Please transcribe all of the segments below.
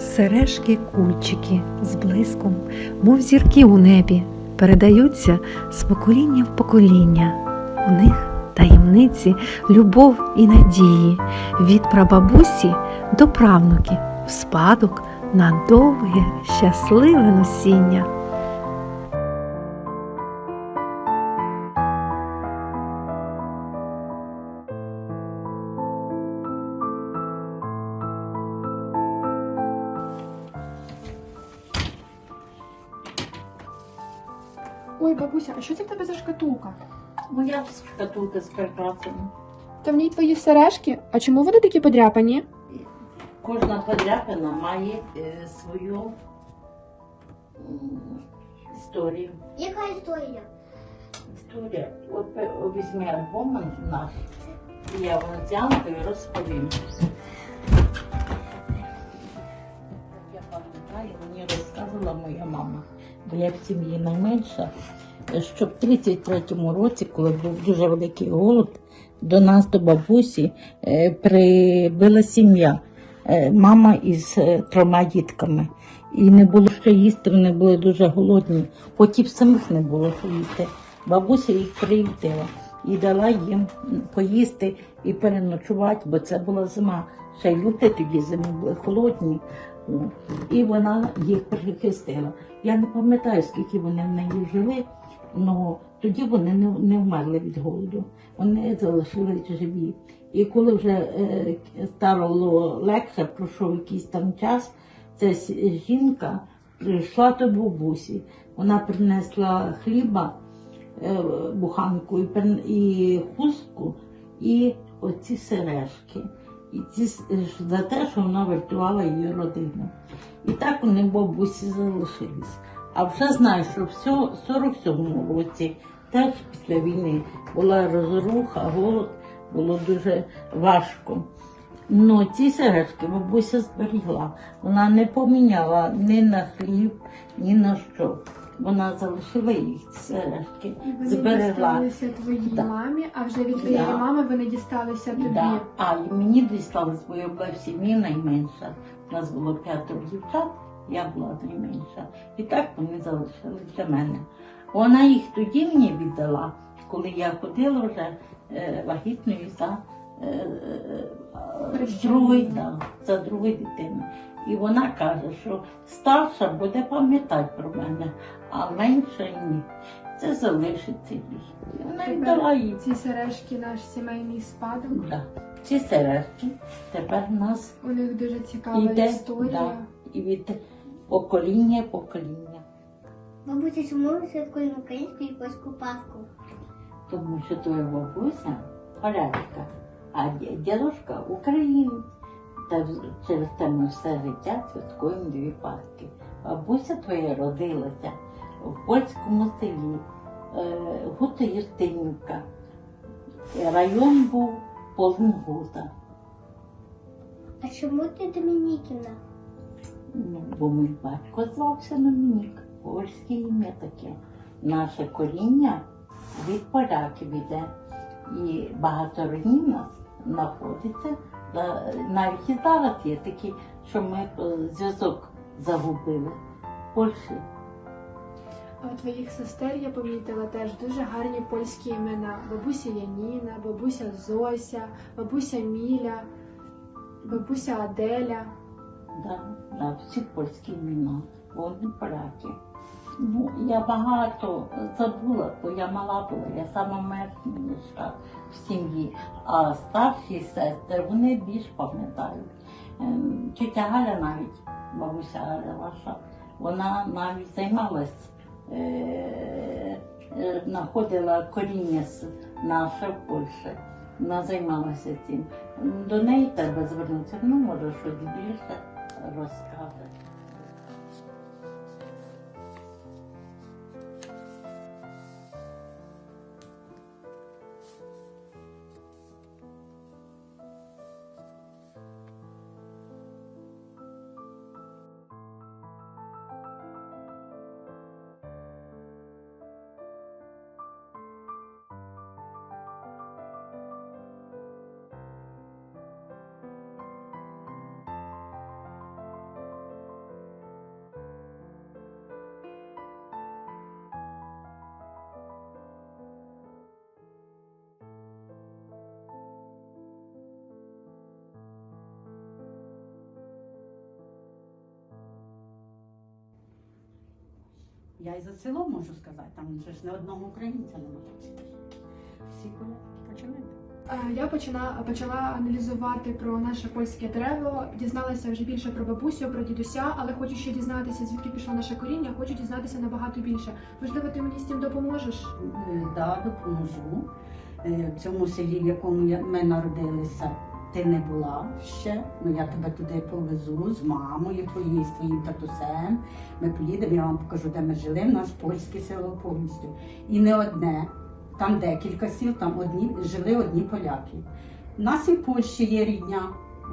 Сережки кульчики з блиском, мов зірки у небі, передаються з покоління в покоління. У них таємниці, любов і надії від прабабусі до правнуків в спадок на довге щасливе носіння. Ой, бабуся, а що це в тебе за шкатулка? Моя шкатулка з прикрасами. Та в ній твої сережки. А чому вони такі подряпані? Кожна подряпина має е, свою м, історію. Яка історія? Історія. От е, візьми альбом наш, і я вам зянкою розповім. Я пам'ятаю, мені розказувала моя мама, бо я в сім'ї найменша, що в 33-му році, коли був дуже великий голод, до нас, до бабусі, е, прибила сім'я. Е, Мама із е, трьома дітками. І не було що їсти, вони були дуже голодні. І самих не було що їсти. Бабуся їх приютила і дала їм поїсти і переночувати, бо це була зима. Ще й люте тоді зими були холодні. О, І вона їх прихистила. Я не пам'ятаю, скільки вони в неї жили, але тоді вони не, не вмерли від голоду. Вони залишились живі. І коли вже е, стало легше, пройшов якийсь там час, ця жінка прийшла до бабусі. Вона принесла хліба, е, буханку і, і хустку, і оці сережки. І ці за те, що вона врятувала її родину. І так вони бабусі залишились. А вже знаю, що в 47-му році, теж після війни, була розруха, голод, було дуже важко. Ну, ці сережки бабуся зберігла. Вона не поміняла ні на хліб, ні на що. Вона залишила їх ці сережки, зберегла. дісталися твоїй Да. мамі, а вже від твоєї Да. мами вони дісталися тобі. Да. А і мені дісталось, бо я була в сім'ї найменша. У нас було п'ятеро дівчат, я була найменша. І так вони залишили для мене. Вона їх тоді мені віддала, коли я ходила вже е, вагітною за, е, е, е, да, за другою дитиною. І вона каже, що старша буде пам'ятати про мене, а менша ні. Це залишиться їй. І Вона віддала їй. Ці сережки наш сімейний спадок. Да. Ці сережки тепер в нас У них дуже цікава йде історія. да, і від покоління в покоління. Бабуся, чому ми святкуємо українську і польську? Тому що твоя бабуся полячка, а дідушка українець. Та через те ми все життя святкуємо дві Пасхи. Бабуся твоя родилася в польському селі, е, Гуто Юстинівка. Район був Полнгута. А чому ти Домініківна? Ну, бо мій батько звався Домінік, польське ім'я таке. Наше коріння від поляків іде. І багато родів нас знаходиться. Навіть і зараз є такі, що ми е, зв'язок загубили в Польщі. А у твоїх сестер я помітила теж дуже гарні польські імена. Бабуся Яніна, бабуся Зося, бабуся Міля, бабуся Аделя. Да, да, всі польські імена, вони поляки. Ну, я багато забула, бо я мала була, я сама менша в сім'ї, а старші сестри вони більш пам'ятають. Ем, Тетя Галя навіть, бабуся Галя ваша, вона навіть займалась, е, е, знаходила коріння наше в Польщі. Вона займалася цим. До неї треба звернутися, ну може щось більше розкаже. Я і за село можу сказати, там вже ж не одного українця немає. Всі. Е, Я почала, почала аналізувати про наше польське дерево, дізналася вже більше про бабусю, про дідуся, але хочу ще дізнатися, звідки пішло наше коріння, хочу дізнатися набагато більше. Можливо, ти мені з цим допоможеш? Е, Да, допоможу. Е, В цьому селі, в якому ми народилися, ти не була ще. Ну я тебе туди повезу з мамою твоєю, з твоїм татусем. Ми поїдемо, я вам покажу, де ми жили. У нас польське село повністю. І не одне. Там декілька сіл, там одні жили одні поляки. У нас і в Польщі є рідня.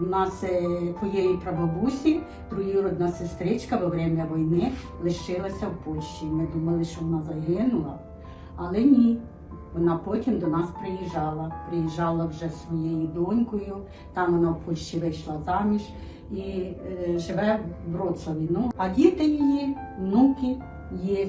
У нас е, твоєї прабабусі, троюродна сестричка во время війни лишилася в Польщі. Ми думали, що вона загинула. Але ні. Вона потім до нас приїжджала. Приїжджала вже своєю донькою. Там вона в Польщі вийшла заміж і е, живе в Вроцлаві. Ну, а діти її, внуки є.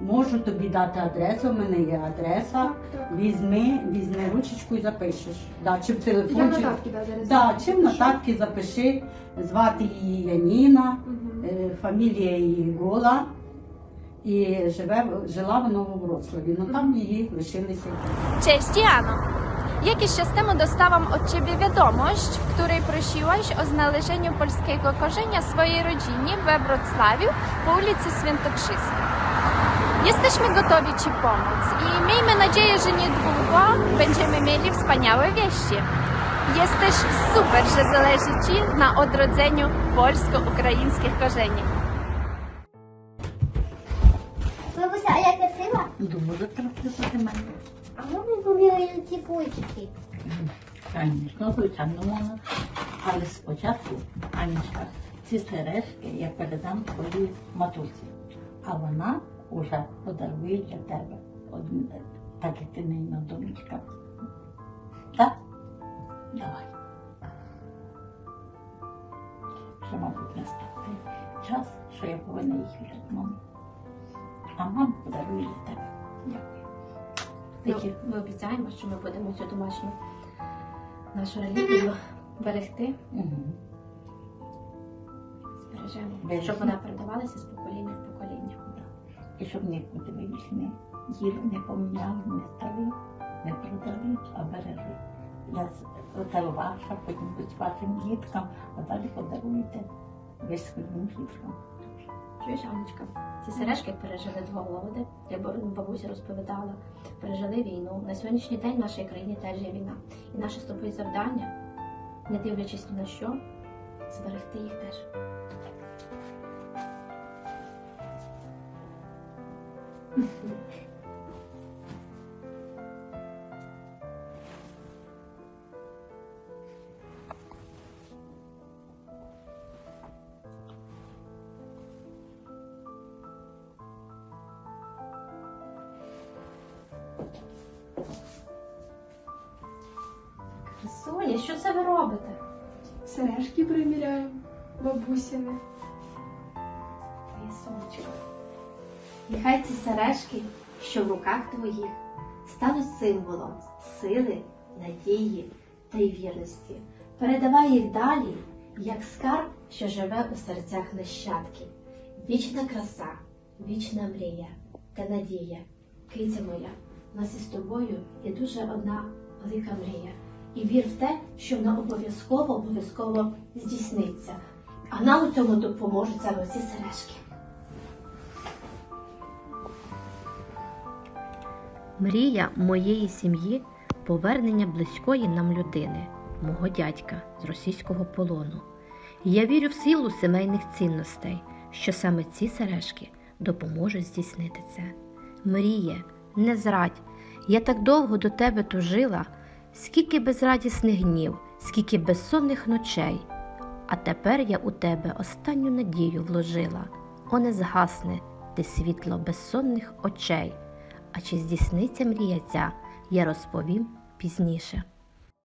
Можу тобі дати адресу, в мене є адреса. Візьми, візьми ручечку і запишеш. Да, чи в Я телефон, чи, нотатки да, зараз. да, чи в нотатки запиши. Звати її Яніна. Мгм. Е, фамілія її Гола. І живе, жила у Wrocławiu. Ну там її лишилися. Cześć Jano! Jakiś czas temu dostałam od Ciebie wiadomość, w której prosiłaś o znalezieniu polskiego korzenia swojej rodzinie we Wrocławiu po ulicy Świętokrzyskiej. Jesteśmy gotowi Ci pomóc i miejmy nadzieję, że niedługo będziemy mieli wspaniałe wieści. Jesteś super, że zależy Ci na odrodzeniu polsko-ukraińskich korzeni. Мене. А можна поміряти ці пальчики? Звісно, звичайно, можна. Але спочатку, Анічка, ці сережки я передам твоїй матусі. А вона вже подарує для тебе. Один, так як ти не донечка. Так? Давай. Ще, мабуть, настав час, що я повинна їх віддати мамі. А мама подарує для тебе. Дякую. Такі. Ну, ми обіцяємо, що ми будемо цю домашню нашу релігію берегти, Мгм. збережемо, Бережемо. щоб вона передавалася з покоління в покоління. І щоб нікуди їх не їли, не поміняли, не стали, не продали, а берегли. Я ваша, потім будь вашим діткам, а далі подаруєте ви своїм діткам. Чуєш, Анечка, ці сережки пережили два голоди, як бабуся розповідала, пережили війну. На сьогоднішній день в нашій країні теж є війна. І наше з тобою завдання, не дивлячись ні на що, зберегти їх теж. Соня, що це ви робите? Сережки приміряємо, бабусями. Твоє сонечко. Нехай ці сережки, що в руках твоїх, стануть символом сили, надії та й вірності. Передавай їх далі, як скарб, що живе у серцях нащадків. Вічна краса, вічна мрія та надія. Киця моя, у нас із тобою є дуже одна велика мрія. І вір в те, що вона обов'язково, обов'язково здійсниться. А нам у цьому допоможуть саме ці сережки. Мрія моєї сім'ї повернення близької нам людини, мого дядька з російського полону. Я вірю в силу сімейних цінностей, що саме ці сережки допоможуть здійснити це. Мріє, не зрадь, я так довго до тебе тужила, скільки безрадісних днів, скільки безсонних ночей. А тепер я у тебе останню надію вложила. О, не згасне ти світло безсонних очей. А чи здійсниться мрія ця, я розповім пізніше.